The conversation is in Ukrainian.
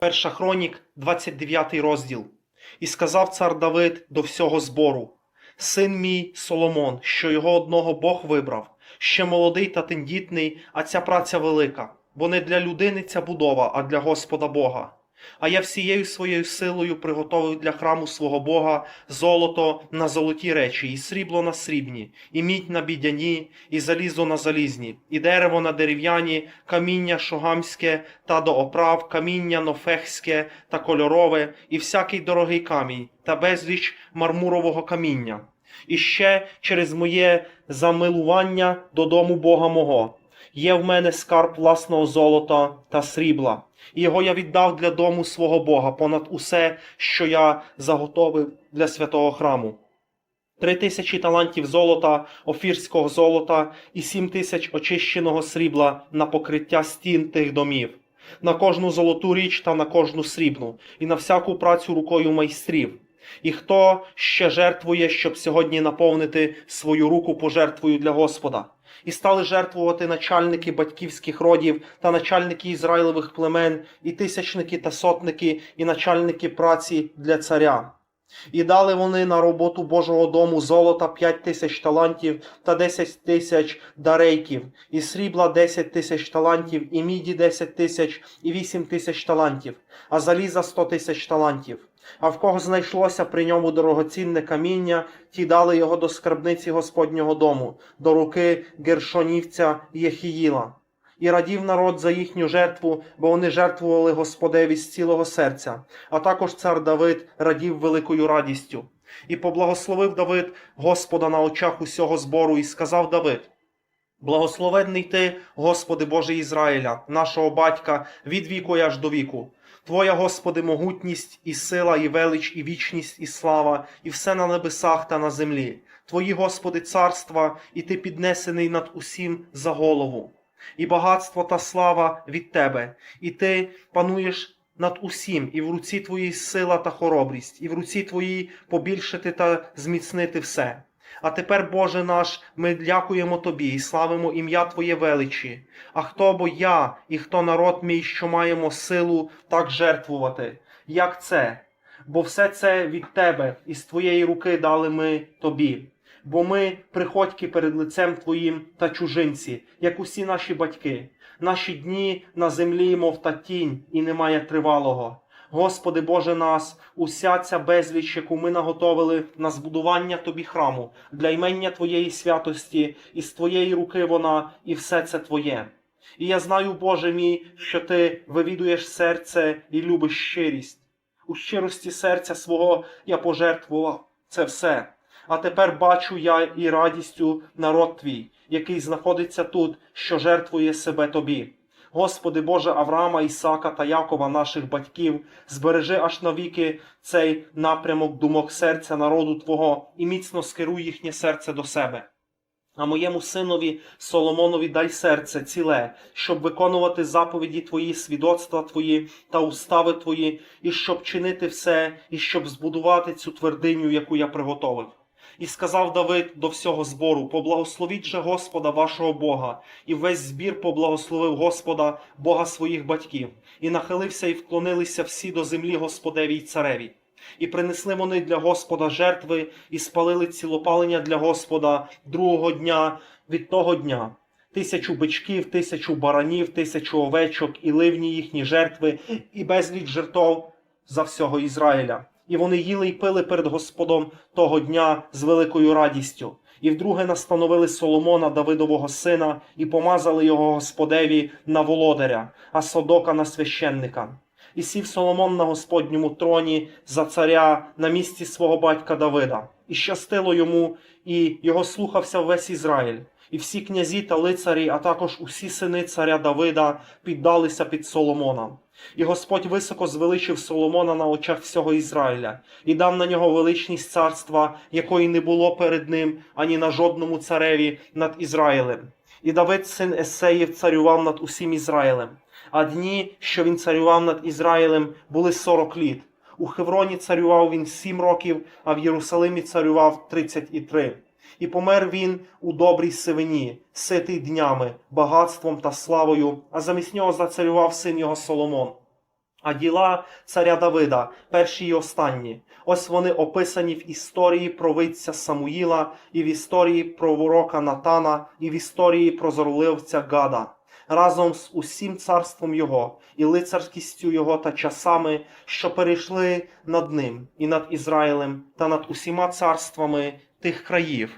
Перша хронік, 29 розділ. І сказав цар Давид до всього збору: Син мій Соломон, що його одного Бог вибрав, ще молодий та тендітний, а ця праця велика, бо не для людини ця будова, а для Господа Бога. А я всією своєю силою приготовив для храму свого Бога золото на золоті речі, і срібло на срібні, і мідь на бідяні, і залізо на залізні, і дерево на дерев'яні, каміння шогамське та до оправ, каміння нофехське та кольорове, і всякий дорогий камінь, та безліч мармурового каміння. І ще через моє замилування до дому Бога мого. Є в мене скарб власного золота та срібла, і його я віддав для дому свого Бога понад усе, що я заготовив для святого храму. Три тисячі талантів золота, офірського золота і сім тисяч очищеного срібла на покриття стін тих домів, на кожну золоту річ та на кожну срібну, і на всяку працю рукою майстрів. І хто ще жертвує, щоб сьогодні наповнити свою руку пожертвою для Господа? І стали жертвувати начальники батьківських родів та начальники Ізраїлевих племен, і тисячники та сотники, і начальники праці для царя. І дали вони на роботу Божого дому золота п'ять тисяч талантів та десять тисяч дарейків, і срібла десять тисяч талантів, і міді десять тисяч, і вісім тисяч талантів, а заліза сто тисяч талантів. А в кого знайшлося при ньому дорогоцінне каміння, ті дали його до скарбниці Господнього дому, до руки гершонівця Єхіїла. І радів народ за їхню жертву, бо вони жертвували Господеві з цілого серця. А також цар Давид радів великою радістю. І поблагословив Давид Господа на очах усього збору, і сказав Давид: Благословенний ти, Господи Боже Ізраїля, нашого батька, від віку аж до віку. Твоя, Господи, могутність і сила, і велич, і вічність, і слава, і все на небесах та на землі. Твої, Господи, царства, і ти піднесений над усім за голову. І багатство та слава від Тебе, і ти пануєш над усім, і в руці Твоїй сила та хоробрість, і в руці Твоїй побільшити та зміцнити все. А тепер, Боже наш, ми дякуємо Тобі і славимо ім'я Твоє величі. А хто бо я і хто народ мій, що маємо силу так жертвувати? Як це? Бо все це від Тебе, і з Твоєї руки дали ми Тобі. Бо ми приходьки перед лицем Твоїм та чужинці, як усі наші батьки. Наші дні на землі, мов та тінь, і немає тривалого. Господи Боже нас, уся ця безліч, яку ми наготовили на збудування Тобі храму, для імення Твоєї святості, і з Твоєї руки вона, і все це Твоє. І я знаю, Боже мій, що Ти вивідуєш серце і любиш щирість. У щирості серця свого я пожертвував це все. А тепер бачу я і радістю народ твій, який знаходиться тут, що жертвує себе тобі. Господи Боже Авраама, Ісака та Якова, наших батьків, збережи аж навіки цей напрямок думок серця народу Твого і міцно скеруй їхнє серце до себе. А моєму синові Соломонові дай серце ціле, щоб виконувати заповіді Твої, свідоцтва Твої та устави Твої, і щоб чинити все, і щоб збудувати цю твердиню, яку я приготовив. І сказав Давид до всього збору: Поблагословіть же Господа вашого Бога, і весь збір поблагословив Господа, Бога своїх батьків, і нахилився і вклонилися всі до землі Господеві й цареві. І принесли вони для Господа жертви, і спалили цілопалення для Господа другого дня від того дня. Тисячу бичків, тисячу баранів, тисячу овечок, і ливні їхні жертви, і безліч жертв за всього Ізраїля. І вони їли й пили перед Господом того дня з великою радістю. І вдруге настановили Соломона, Давидового сина, і помазали його Господеві на володаря, а Содока на священника. І сів Соломон на Господньому троні за царя на місці свого батька Давида. І щастило йому, і його слухався весь Ізраїль. І всі князі та лицарі, а також усі сини царя Давида піддалися під Соломона. І Господь високо звеличив Соломона на очах всього Ізраїля, і дав на нього величність царства, якої не було перед ним ані на жодному цареві над Ізраїлем. І Давид, син Есеїв, царював над усім Ізраїлем. А дні, що він царював над Ізраїлем, були сорок літ. У Хевроні царював він сім років, а в Єрусалимі царював тридцять і три. І помер він у добрій сивині, ситий днями, багатством та славою, а замість нього зацарював син його Соломон. А діла царя Давида, перші і останні. Ось вони описані в історії провидця Самуїла, і в історії про пророка Натана, і в історії про зорливця Гада, разом з усім царством його, і лицарськістю його та часами, що перейшли над ним і над Ізраїлем та над усіма царствами тих країв.